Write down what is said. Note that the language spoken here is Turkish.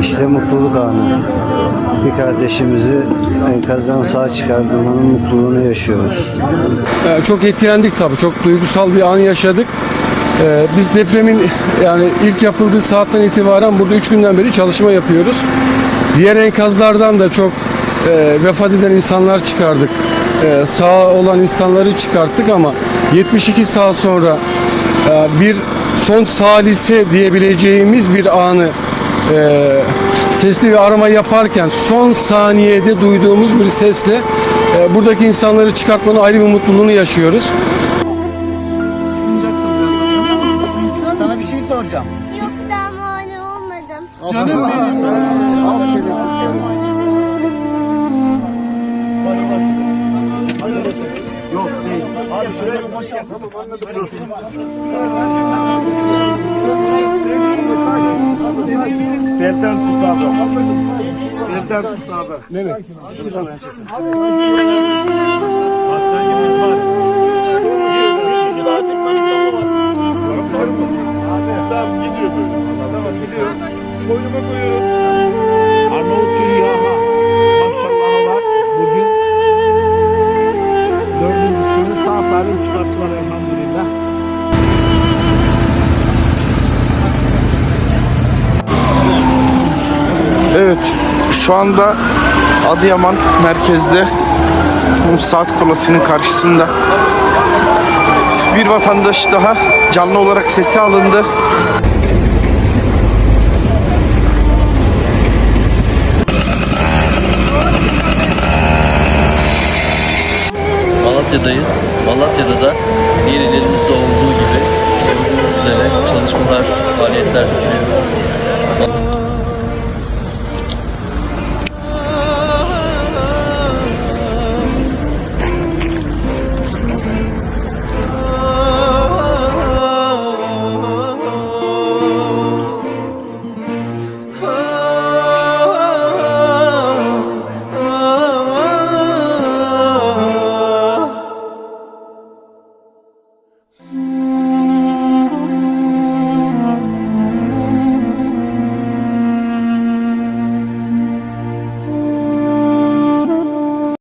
İşte mutluluk anı. Bir kardeşimizi enkazdan sağ çıkardığının mutluluğunu yaşıyoruz. Ee, Çok etkilendik tabii. Çok duygusal bir an yaşadık. Ee, Biz depremin yani ilk yapıldığı saatten itibaren burada 3 günden beri çalışma yapıyoruz. Diğer enkazlardan da çok e, vefat eden insanlar çıkardık. E, sağ olan insanları çıkarttık ama 72 saat sonra e, bir son salise diyebileceğimiz bir anı e, sesli bir arama yaparken son saniyede duyduğumuz bir sesle e, buradaki insanları çıkartmanın ayrı bir mutluluğunu yaşıyoruz. Sana bir şey soracağım. Yok daha mani olmadım. Canım benim. Belden tut abi. Belden tut abi. Mehmet. Hastanemiz var. Tamam gidiyor böyle. Tamam gidiyor. Boynuma koyuyorum. Arnavutköy yaha. Maşallah var. Bugün dördüncüsünü sağ salim çıkarttılar elhamdülillah. Şu anda Adıyaman merkezde saat kolasının karşısında bir vatandaş daha canlı olarak sesi alındı. Malatya'dayız. Malatya'da da diğer illerimizde olduğu gibi gördüğünüz üzere çalışmalar, faaliyetler sürüyor.